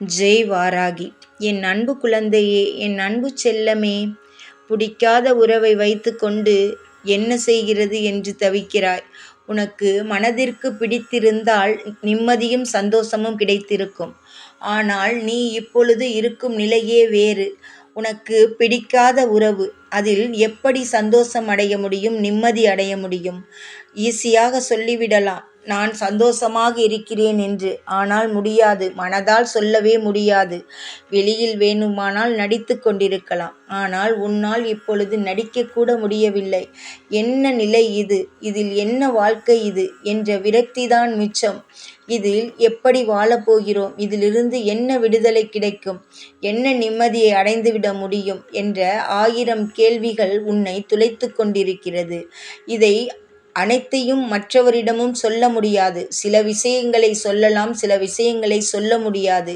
ஜெய் வாராகி. என் அன்பு குழந்தையே என் அன்பு செல்லமே பிடிக்காத உறவை வைத்துக்கொண்டு என்ன செய்கிறது என்று தவிக்கிறாய். உனக்கு மனதிற்கு பிடித்திருந்தால் நிம்மதியும் சந்தோஷமும் கிடைத்திருக்கும். ஆனால் நீ இப்பொழுது இருக்கும் நிலையே வேறு. உனக்கு பிடிக்காத உறவு அதில் எப்படி சந்தோஷம் அடைய முடியும் நிம்மதி அடைய முடியும்? ஈஸியாக சொல்லிவிடலாம். நான் சந்தோஷமாக இருக்கிறேன் என்று. ஆனால் முடியாது. மனதால் சொல்லவே முடியாது. வெளியில் வேணுமானால் நடித்து கொண்டிருக்கலாம். ஆனால் உன்னால் இப்பொழுது நடிக்கக்கூட முடியவில்லை. என்ன நிலை இது? இதில் என்ன வாழ்க்கை இது? என்ற விரக்திதான் மிச்சம். இதில் எப்படி வாழப்போகிறோம்? இதிலிருந்து என்ன விடுதலை கிடைக்கும்? என்ன நிம்மதியை அடைந்துவிட முடியும்? என்ற ஆயிரம் கேள்விகள் உன்னை துளைத்து கொண்டிருக்கிறது. இதை அனைத்தையும் மற்றவரிடமும் சொல்ல முடியாது. சில விஷயங்களை சொல்லலாம் சில விஷயங்களை சொல்ல முடியாது.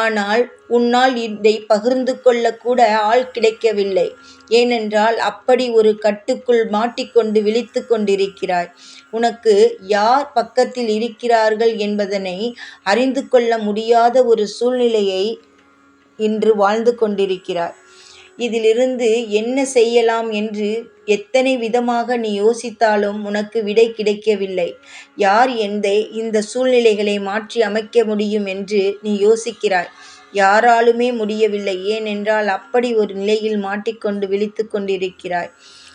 ஆனால் உன்னால் இதை பகிர்ந்து கொள்ளக்கூட ஆள் கிடைக்கவில்லை. ஏனென்றால் அப்படி ஒரு கட்டுக்குள் மாட்டிக்கொண்டு விழித்து கொண்டிருக்கிறாய். உனக்கு யார் பக்கத்தில் இருக்கிறார்கள் என்பதனை அறிந்து கொள்ள முடியாத ஒரு சூழ்நிலையை இன்று வாழ்ந்து கொண்டிருக்கிறார் இதிலிருந்து என்ன செய்யலாம் என்று எத்தனை விதமாக நீ யோசித்தாலும் உனக்கு விடை கிடைக்கவில்லை. யார் எந்த இந்த சூழ்நிலைகளை மாற்றி அமைக்க முடியும் என்று நீ யோசிக்கிறாய். யாராலுமே முடியவில்லை ஏனென்றால் அப்படி ஒரு நிலையில் மாட்டிக்கொண்டு விழித்து கொண்டிருக்கிறாய்.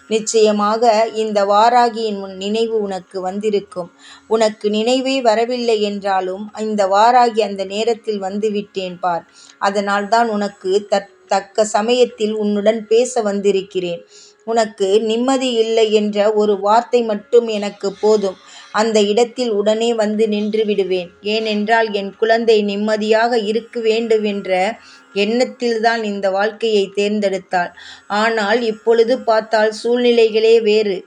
நிச்சயமாக இந்த வாராகியின் உன் நினைவு உனக்கு வந்திருக்கும். உனக்கு நினைவே வரவில்லை என்றாலும் இந்த வாராகி அந்த நேரத்தில் வந்துவிட்டேன் பார். அதனால்தான் உனக்கு தற் தக்க சமயத்தில் உன்னுடன் பேச வந்திருக்கிறேன். உனக்கு நிம்மதி இல்லை என்ற ஒரு வார்த்தை மட்டும் எனக்கு போதும். அந்த இடத்தில் உடனே வந்து நின்று விடுவேன். ஏனென்றால் என் குழந்தை நிம்மதியாக இருக்க வேண்டும் என்ற எண்ணத்தில்தான் இந்த வாழ்க்கையை தேர்ந்தெடுத்தாள். ஆனால் இப்பொழுது பார்த்தால் சூழ்நிலைகளே வேறு.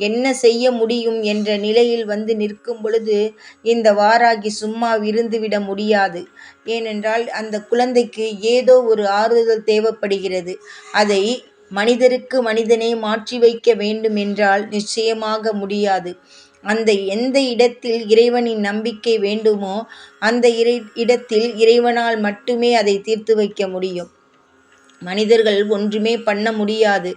என்ன செய்ய முடியும் என்ற நிலையில் வந்து நிற்கும் பொழுது இந்த வாராகி சும்மா இருந்துவிட முடியாது. ஏனென்றால் அந்த குழந்தைக்கு ஏதோ ஒரு ஆறுதல் தேவைப்படுகிறது. அதை மனிதருக்கு மனிதனை மாற்றி வைக்க வேண்டும் என்றால் நிச்சயமாக முடியாது. அந்த எந்த இடத்தில் இறைவனின் நம்பிக்கை வேண்டுமோ அந்த இறை இடத்தில் இறைவனால் மட்டுமே அதை தீர்த்து வைக்க முடியும். மனிதர்கள் ஒன்றுமே பண்ண முடியாது.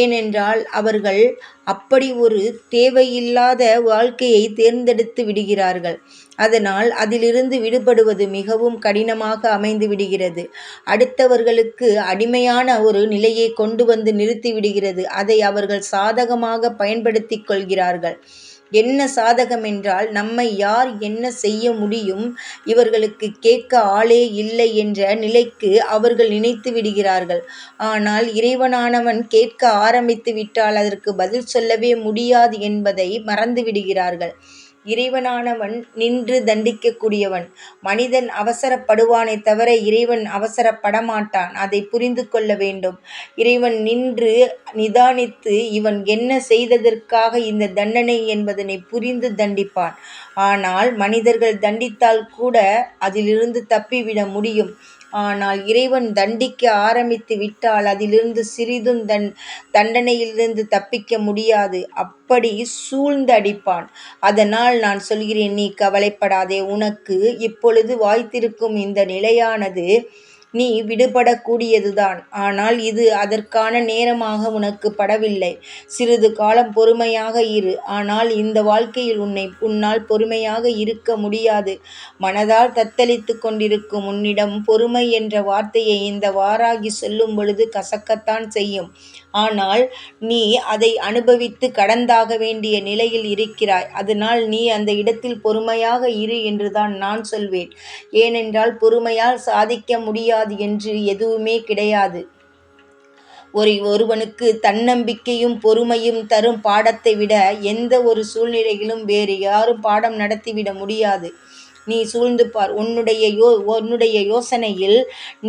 ஏனென்றால் அவர்கள் அப்படி ஒரு தேவையில்லாத வாழ்க்கையை தேர்ந்தெடுத்து விடுகிறார்கள். அதனால் அதிலிருந்து விடுபடுவது மிகவும் கடினமாக அமைந்து விடுகிறது. அடுத்தவர்களுக்கு அடிமையான ஒரு நிலையை கொண்டு வந்து நிறுத்தி விடுகிறது. அதை அவர்கள் சாதகமாக பயன்படுத்தி கொள்கிறார்கள். என்ன சாதகம் என்றால் நம்மை யார் என்ன செய்ய முடியும் இவர்களுக்கு கேட்க ஆளே இல்லை என்ற நிலைக்கு அவர்கள் நினைத்து விடுகிறார்கள். ஆனால் இறைவனானவன் கேட்க ஆரம்பித்து விட்டால் அதற்கு பதில் சொல்லவே முடியாது என்பதை மறந்து விடுகிறார்கள். இறைவனானவன் நின்று தண்டிக்கக்கூடியவன். மனிதன் அவசரப்படுவானே தவிர இறைவன் அவசரப்படமாட்டான். அதை புரிந்து கொள்ள வேண்டும். இறைவன் நின்று நிதானித்து இவன் என்ன செய்ததற்காக இந்த தண்டனை என்பதனை புரிந்து தண்டிப்பான். ஆனால் மனிதர்கள் தண்டித்தால் கூட அதிலிருந்து தப்பிவிட முடியும். ஆனால் இறைவன் தண்டிக்க ஆரம்பித்து விட்டால் அதிலிருந்து சிறிதும் தன் தண்டனையிலிருந்து தப்பிக்க முடியாது. அப்படி சூழ்ந்து அடிப்பான். அதனால் நான் சொல்கிறேன் நீ கவலைப்படாதே. உனக்கு இப்பொழுது வாய்த்திருக்கும் இந்த நிலையானது நீ விடுபடக்கூடியதுதான். ஆனால் இது அதற்கான நேரமாக உனக்கு படவில்லை. சிறிது காலம் பொறுமையாக இரு. ஆனால் இந்த வாழ்க்கையில் உன்னை உன்னால் பொறுமையாக இருக்க முடியாது. மனதால் தத்தளித்து கொண்டிருக்கும் உன்னிடம் பொறுமை என்ற வார்த்தையை இந்த வாராகி சொல்லும் பொழுது கசக்கத்தான் செய்யும். ஆனால் நீ அதை அனுபவித்து கடந்தாக வேண்டிய நிலையில் இருக்கிறாய். அதனால் நீ அந்த இடத்தில் பொறுமையாக இரு என்றுதான் நான் சொல்வேன். ஏனென்றால் பொறுமையால் சாதிக்க முடியாது என்று எதுவுமே கிடையாது. ஒரு ஒருவனுக்கு தன்னம்பிக்கையும் பொறுமையும் தரும் பாடத்தை விட எந்த ஒரு சூழ்நிலையிலும் வேறு யாரும் பாடம் நடத்திவிட முடியாது. நீ சூழ்ந்து பார். உன்னுடைய யோ உன்னுடைய யோசனையில்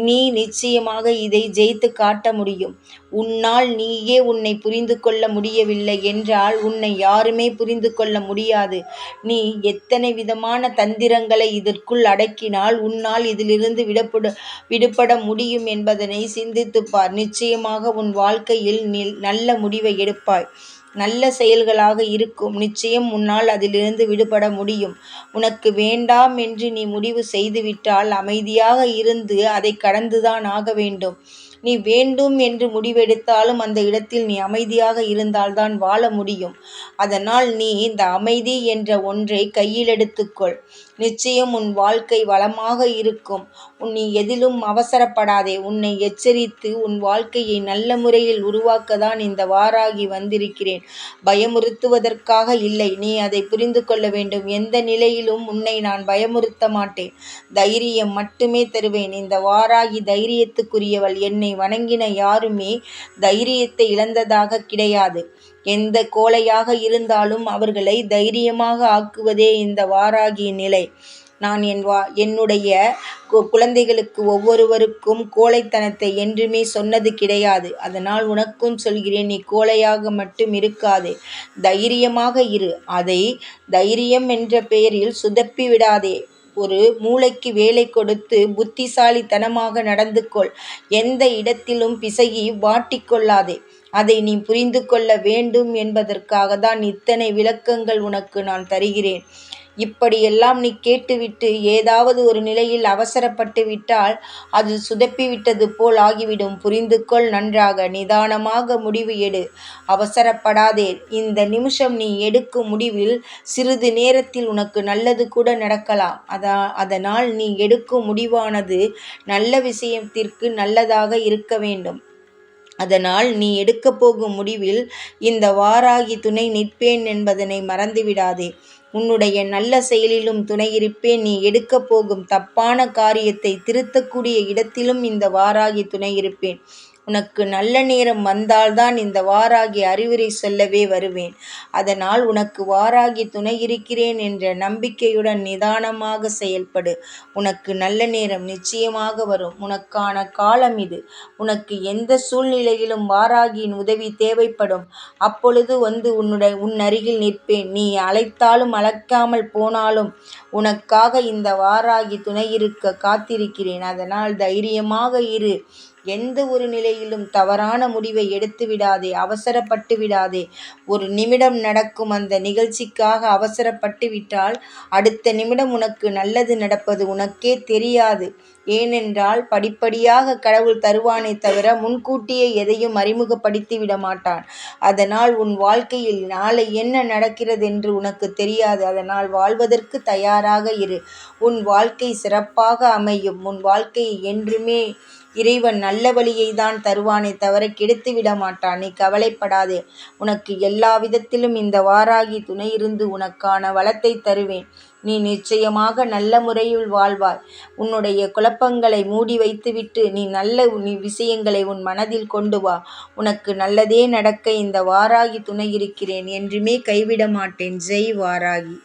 நீ நிச்சயமாக இதை ஜெயித்து காட்ட முடியும். உன்னால் நீயே உன்னை புரிந்து கொள்ள முடியவில்லை என்றால் உன்னை யாருமே புரிந்து கொள்ள முடியாது. நீ எத்தனை விதமான தந்திரங்களை இதற்குள் அடக்கினால் உன்னால் இதிலிருந்து விடப்பட விடுபட முடியும் என்பதனை சிந்தித்துப்பார் நிச்சயமாக உன் வாழ்க்கையில் நல்ல முடிவை எடுப்பாய். நல்ல செயல்களாக இருக்கும். நிச்சயம் உன்னால் அதிலிருந்து விடுபட முடியும். உனக்கு வேண்டாம் என்று நீ முடிவு செய்துவிட்டால் அமைதியாக இருந்து அதை கடந்துதான் ஆக வேண்டும். நீ வேண்டும் என்று முடிவெடுத்தாலும் அந்த இடத்தில் நீ அமைதியாக இருந்தால்தான் வாழ முடியும். அதனால் நீ இந்த அமைதி என்ற ஒன்றை கையில் எடுத்துக்கொள். நிச்சயம் உன் வாழ்க்கை வளமாக இருக்கும். உன் நீ எதிலும் அவசரப்படாதே. உன்னை எச்சரித்து உன் வாழ்க்கையை நல்ல முறையில் உருவாக்கதான் இந்த வாராகி வந்திருக்கிறேன். பயமுறுத்துவதற்காக இல்லை. நீ அதை புரிந்து கொள்ள வேண்டும். எந்த நிலையிலும் உன்னை நான் பயமுறுத்த மாட்டேன். தைரியம் மட்டுமே தருவேன். இந்த வாராகி தைரியத்துக்குரியவள். என்னை வணங்கின யாருமே தைரியத்தை இழந்ததாக கிடையாது. எந்த கோழையாக இருந்தாலும் அவர்களை தைரியமாக ஆக்குவதே இந்த வாராகிய நிலை. நான் என் வா என்னுடைய குழந்தைகளுக்கு ஒவ்வொருவருக்கும் கோழைத்தனத்தை என்றுமே சொன்னது கிடையாது. அதனால் உனக்கும் சொல்கிறேன் நீ கோழையாக மட்டும் இருக்காதே. தைரியமாக இரு. அதை தைரியம் என்ற பெயரில் சுதப்பி விடாதே. ஒரு மூளைக்கு வேலை கொடுத்து புத்திசாலித்தனமாக நடந்து கொள் எந்த இடத்திலும் பிசகி வாட்டிக்கொள்ளாதே அதை நீ புரிந்து கொள்ள வேண்டும் என்பதற்காக தான் இத்தனை விளக்கங்கள் உனக்கு நான் தருகிறேன். இப்படியெல்லாம் நீ கேட்டுவிட்டு ஏதாவது ஒரு நிலையில் அவசரப்பட்டு விட்டால் அது சுதப்பிவிட்டது போல் ஆகிவிடும். புரிந்து கொள் நன்றாக நிதானமாக முடிவு எடு. அவசரப்படாதே. இந்த நிமிஷம் நீ எடுக்கும் முடிவில் சிறிது நேரத்தில் உனக்கு நல்லது கூட நடக்கலாம். அதா அதனால் நீ எடுக்கும் முடிவானது நல்ல விஷயத்திற்கு நல்லதாக இருக்க வேண்டும். அதனால் நீ எடுக்கப் போகும் முடிவில் இந்த வாராகி துணை நிற்பேன் என்பதனை மறந்துவிடாதே. உன்னுடைய நல்ல செயலிலும் துணையிருப்பேன் நீ எடுக்கப் போகும் தப்பான காரியத்தை திருத்தக்கூடிய இடத்திலும் இந்த வாராகி துணையிருப்பேன் உனக்கு நல்ல நேரம் வந்தால்தான் இந்த வாராகி அறிவுரை சொல்லவே வருவேன். அதனால் உனக்கு வாராகி துணை இருக்கிறேன் என்ற நம்பிக்கையுடன் நிதானமாக செயல்படு. உனக்கு நல்ல நேரம் நிச்சயமாக வரும். உனக்கான காலம் இது. உனக்கு எந்த சூழ்நிலையிலும் வாராகியின் உதவி தேவைப்படும். அப்பொழுது வந்து உன்னுடைய உன் அருகில் நிற்பேன். நீ அழைத்தாலும் அழைக்காமல் போனாலும் உனக்காக இந்த வாராகி துணை இருக்க காத்திருக்கிறேன். அதனால் தைரியமாக இரு. எந்த ஒரு நிலையிலும் தவறான முடிவை எடுத்து விடாதே அவசரப்பட்டு விடாதே. ஒரு நிமிடம் நடக்கும் அந்த நிகழ்ச்சிக்காக அவசரப்பட்டு விட்டால் அடுத்த நிமிடம் உனக்கு நல்லது நடப்பது உனக்கே தெரியாது. ஏனென்றால் படிப்படியாக கடவுள் தருவானே தவிர முன்கூட்டியே எதையும் அறிமுகப்படுத்தி விட மாட்டான். அதனால் உன் வாழ்க்கையில் நாளை என்ன நடக்கிறது என்று உனக்கு தெரியாது. அதனால் வாழ்வதற்கு தயாராக இரு. உன் வாழ்க்கை சிறப்பாக அமையும். உன் வாழ்க்கையை என்றுமே இறைவன் நல்ல வழியை தான் தருவானே தவிர கெடுத்து விட மாட்டான். நீ கவலைப்படாதே. உனக்கு எல்லா விதத்திலும் இந்த வாராகி துணை இருந்து உனக்கான வளத்தை தருவேன். நீ நிச்சயமாக நல்ல முறையில் வாழ்வாய். உன்னுடைய குழப்பங்களை மூடி வைத்துவிட்டு நீ நல்ல நீ விஷயங்களை உன் மனதில் கொண்டு வா. உனக்கு நல்லதே நடக்க இந்த வாராகி துணை இருக்கிறேன். என்றுமே கைவிட மாட்டேன். ஜெய் வாராகி.